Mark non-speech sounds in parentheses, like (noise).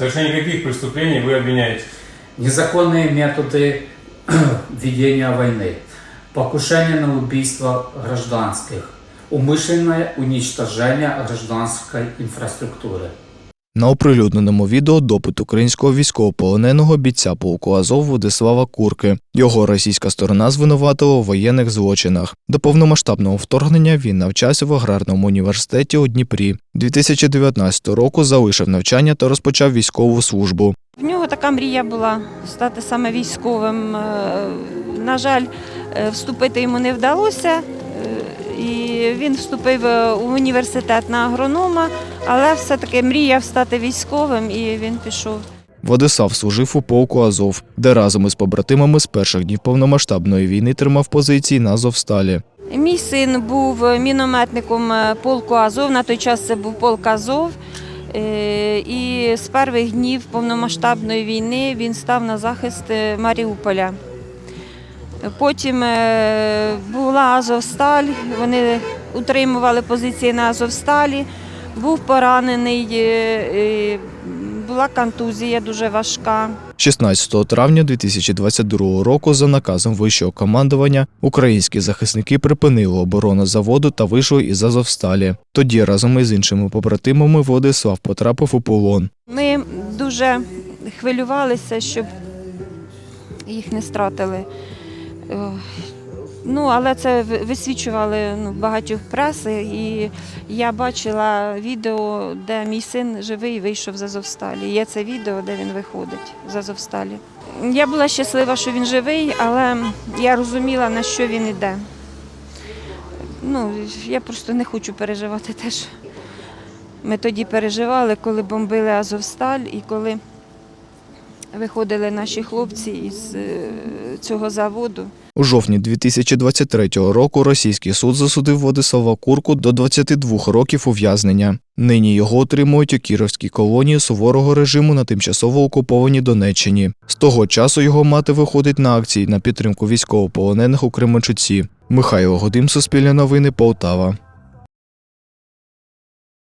совершении каких преступлений вы обвиняете? Незаконные методы (clears throat) ведения войны, покушение на убийство гражданских, умышленное уничтожение гражданской инфраструктуры. На оприлюдненому відео допит українського військовополоненого бійця полку Азов Владислава Курки. Його російська сторона звинуватила у воєнних злочинах. До повномасштабного вторгнення він навчався в аграрному університеті у Дніпрі. 2019 року залишив навчання та розпочав військову службу. В нього така мрія була стати саме військовим. Е, На жаль, е, вступити йому не вдалося. І він вступив е, у університет на агронома, але все-таки мріяв стати військовим і він пішов. Владислав служив у полку Азов, де разом із побратимами з перших днів повномасштабної війни тримав позиції на Азовсталі. Мій син був мінометником е, полку Азов. На той час це був полк Азов. Е, І з перших днів повномасштабної війни він став на захист Маріуполя. Потім е, була Азовсталь, вони утримували позиції на Азовсталі. Був поранений, е, була контузія дуже важка. 16 травня 2022 року за наказом вищого командування українські захисники припинили оборону заводу та вийшли із Азовсталі. Тоді разом із іншими побратимами Владислав потрапив у полон. Ми дуже хвилювалися, щоб їх не стратили. Е, Ну, але це висвічували ну, багатьох преси, і я бачила відео, де мій син живий вийшов з Азовсталі. Є це відео, де він виходить з Азовсталі. Я була щаслива, що він живий, але я розуміла, на що він іде. Ну, я просто не хочу переживати те, що ми тоді переживали, коли бомбили Азовсталь і коли виходили наші хлопці із е, цього заводу. У жовтні 2023 року російський суд засудив Владислава Курку до 22 років ув'язнення. Нині його отримують у Кіровській колонії суворого режиму на тимчасово окупованій Донеччині. З того часу його мати виходить на акції на підтримку військовополонених у Кременчуці. Михайло Годим, Суспільне новини, Полтава.